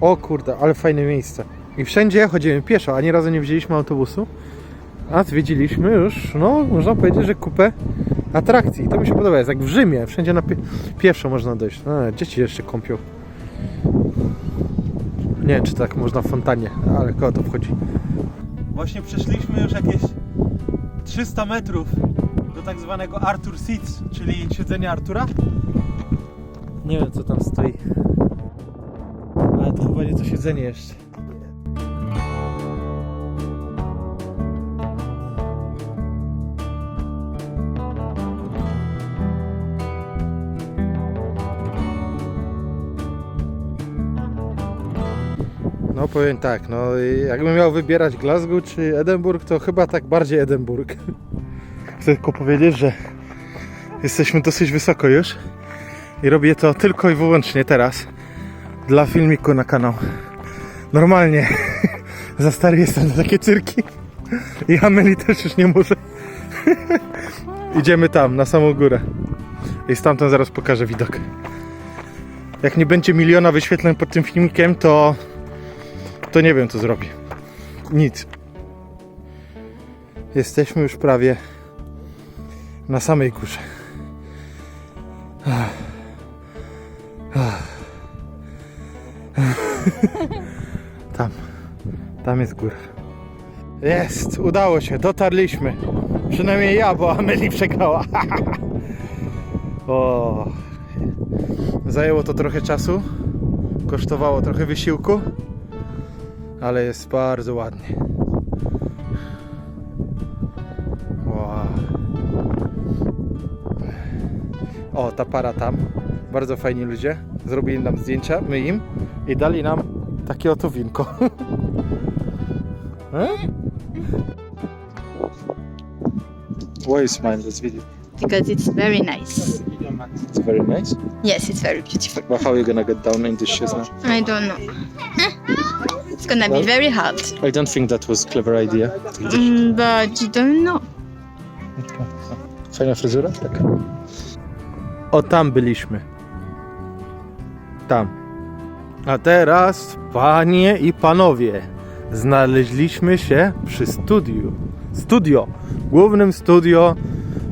O kurde, ale fajne miejsce. I wszędzie chodzimy pieszo, ani razu nie wzięliśmy autobusu. A zwiedziliśmy już, no można powiedzieć, że kupę atrakcji. I to mi się podoba, jest jak w Rzymie, wszędzie na pie pieszo można dojść. No, dzieci jeszcze kąpią. Nie wiem, czy tak można w fontannie, ale kogo to wchodzi. Właśnie przeszliśmy już jakieś 300 metrów do tak zwanego Arthur Seats, czyli siedzenia Artura. Nie wiem, co tam stoi. Chyba nie to siedzenie jeszcze. No powiem tak, no jakbym miał wybierać Glasgow czy Edynburg, to chyba tak bardziej Edynburg. Chcę tylko powiedzieć, że jesteśmy dosyć wysoko już i robię to tylko i wyłącznie teraz dla filmiku na kanał. Normalnie za stary jestem na takie cyrki i Amelie też już nie może. Idziemy tam, na samą górę i stamtąd zaraz pokażę widok. Jak nie będzie miliona wyświetleń pod tym filmikiem, to to nie wiem co zrobię. Nic. Jesteśmy już prawie na samej górze. Tam. Tam jest góra. Jest, udało się, dotarliśmy. Przynajmniej ja, bo Amelie przegrała. o. Zajęło to trochę czasu. Kosztowało trochę wysiłku ale jest bardzo ładnie. O, ta para tam. Bardzo fajni ludzie. Zrobili nam zdjęcia, my im i dali nam takie oto winko. E? Why you smile this video? because it's very nice. It's very nice. Yes, it's very beautiful. But how are you gonna get down in these shoes now? I don't know. it's gonna be very hard. I don't think that was clever idea. Mm, but you don't know. Fajna fryzura? Tak. O, tam byliśmy. Tam. A teraz, panie i panowie, znaleźliśmy się przy studiu. Studio. Głównym studio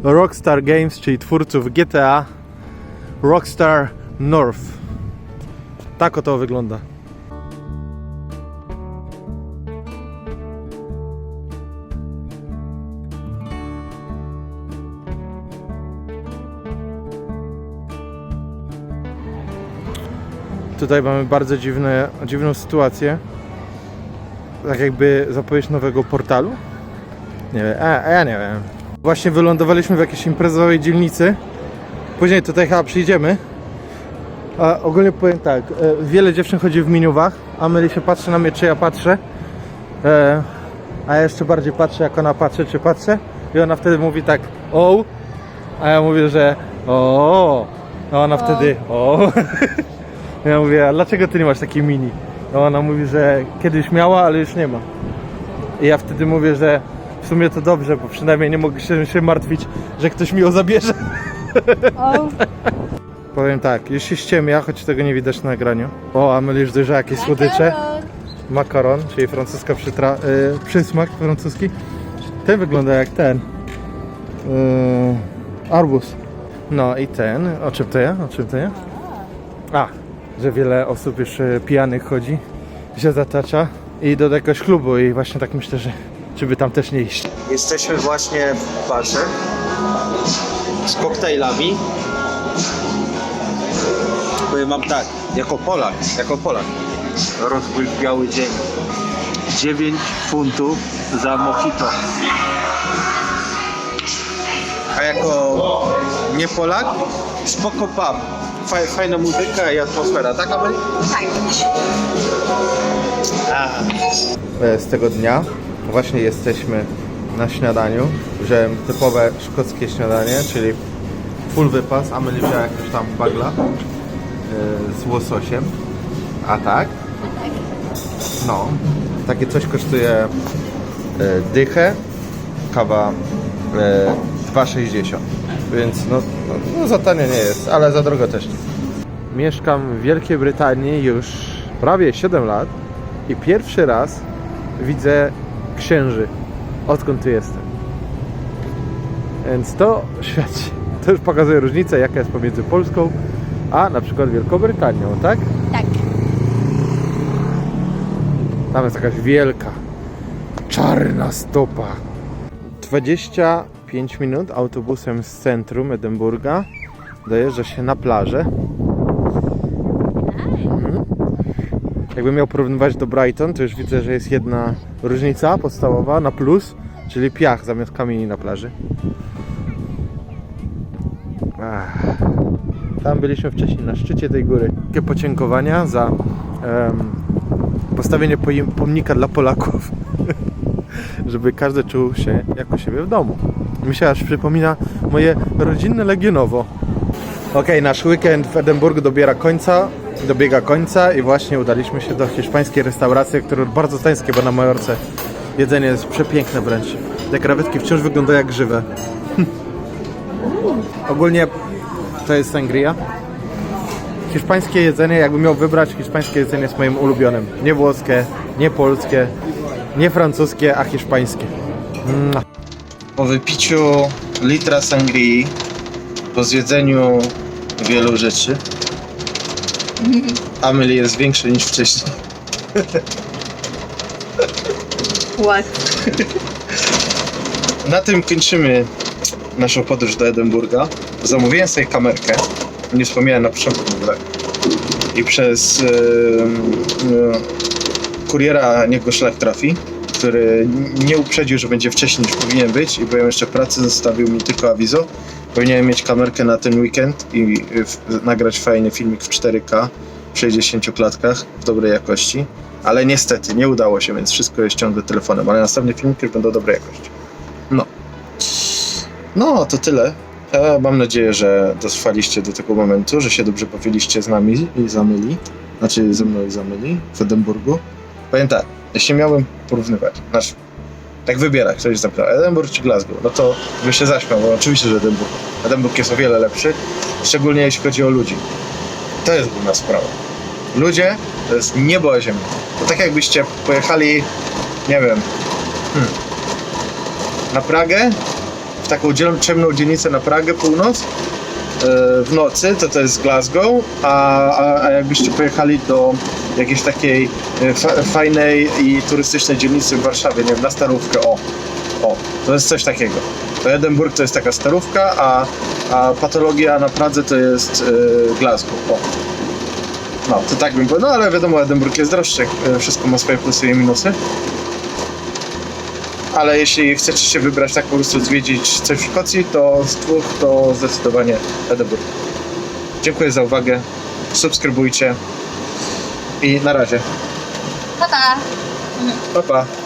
Rockstar Games, czyli twórców GTA Rockstar North. Tak oto wygląda. Tutaj mamy bardzo dziwne, dziwną sytuację. Tak jakby zapowiedź nowego portalu. Nie wiem, a, a ja nie wiem. Właśnie wylądowaliśmy w jakiejś imprezowej dzielnicy. Później tutaj chyba przyjdziemy. A ogólnie powiem tak, e, wiele dziewczyn chodzi w miniówach. Amelie się patrzy na mnie, czy ja patrzę. E, a ja jeszcze bardziej patrzę, jak ona patrzy, czy patrzę. I ona wtedy mówi tak, o. A ja mówię, że o. A ona wtedy o. Ja mówię, a dlaczego ty nie masz takiej mini? A ona mówi, że kiedyś miała, ale już nie ma. I ja wtedy mówię, że w sumie to dobrze, bo przynajmniej nie mogę się, się martwić, że ktoś mi ją zabierze. Powiem tak, już się ściemnia, choć tego nie widać na nagraniu. O, Amelie już dojrzała jakieś słodycze. Makaron, czyli francuska przytra- y, przysmak francuski. Ten wygląda jak ten. Y, arbuz. No i ten, o czym to ja? O czym to ja? A, że wiele osób już e, pijanych chodzi, się zatacza i do jakiegoś klubu i właśnie tak myślę, że czy by tam też nie iść. Jesteśmy właśnie w barze z koktajlami. Powiem wam tak, jako Polak, jako Polak, rozbój w biały dzień. 9 funtów za mojito. A jako nie Polak, spoko pub. Faj, fajna muzyka i atmosfera, tak Amelie? E, Z tego dnia właśnie jesteśmy na śniadaniu. Wziąłem typowe szkockie śniadanie, czyli full wypas. Amelie wzięła jakąś tam bagla e, z łososiem. A tak? No, takie coś kosztuje e, dychę, kawa e, 2,60. Więc no, no, no za tanio nie jest, ale za drogo też nie. Mieszkam w Wielkiej Brytanii już prawie 7 lat i pierwszy raz widzę księży, odkąd tu jestem. Więc to świadczy, to już pokazuje różnicę, jaka jest pomiędzy Polską a na przykład Wielką Brytanią, tak? Tak. Tam jest jakaś wielka, czarna stopa. 25 minut autobusem z centrum Edynburga dojeżdża się na plażę. Mhm. Jakbym miał porównywać do Brighton, to już widzę, że jest jedna różnica podstawowa na plus, czyli piach zamiast kamieni na plaży. Ach. Tam byliśmy wcześniej na szczycie tej góry. Takie podziękowania za em, postawienie pomnika dla Polaków, żeby każdy czuł się jak u siebie w domu. Mi się aż przypomina moje rodzinne Legionowo. Okej, nasz weekend w Edynburgu dobiera końca, dobiega końca i właśnie udaliśmy się do hiszpańskiej restauracji, które bardzo tęsknię, bo na Majorce jedzenie jest przepiękne wręcz. Te krewetki wciąż wyglądają jak żywe. Ogólnie to jest sangria. Hiszpańskie jedzenie, jakbym miał wybrać, hiszpańskie jedzenie jest moim ulubionym. Nie włoskie, nie polskie, nie francuskie, a hiszpańskie. Po wypiciu litra sangrii, po zjedzeniu wielu rzeczy, Amelie jest większy niż wcześniej. What? Na tym kończymy naszą podróż do Edynburga. Zamówiłem sobie kamerkę, nie wspomniałem na początku w ogóle. I przez e, e, kuriera niech go szlak trafi, który nie uprzedził, że będzie wcześniej niż powinien być i byłem jeszcze w pracy, zostawił mi tylko awizo. Powinienem mieć kamerkę na ten weekend i w, nagrać fajny filmik w 4K w 60 klatkach w dobrej jakości. Ale niestety nie udało się, więc wszystko jest ciągle telefonem, ale następne filmiki już będą dobrej jakości. No. No, to tyle. Mam nadzieję, że dotrwaliście do tego momentu, że się dobrze bawiliście z nami i zamyli. Znaczy ze mną i zamyli w Edynburgu. Tak, jeśli miałbym porównywać, znaczy, tak wybierać, ktoś zapytał, Edynburg czy Glasgow, no to bym się zaśmiał, bo oczywiście, że Edynburg. Edynburg jest o wiele lepszy, szczególnie jeśli chodzi o ludzi. To jest główna sprawa. Ludzie to jest niebo a ziemia. To tak jakbyście pojechali, nie wiem, hmm, na Pragę, w taką ciemną dzielnicę na Pragę, północ, w nocy, to to jest Glasgow, a, a, a jakbyście pojechali do jakiejś takiej e, fa- fajnej i turystycznej dzielnicy w Warszawie, nie wiem, na Starówkę, o, o, to jest coś takiego. To Edynburg to jest taka Starówka, a, a patologia na Pradze to jest e, Glasgow, o. No, to tak bym powiedział, no ale wiadomo, Edynburg jest droższy, e, wszystko ma swoje plusy i minusy. Ale jeśli chcecie się wybrać tak po prostu zwiedzić coś w Szkocji, to z dwóch to zdecydowanie Edynburg. Dziękuję za uwagę, subskrybujcie i na razie. Pa, pa. Pa pa!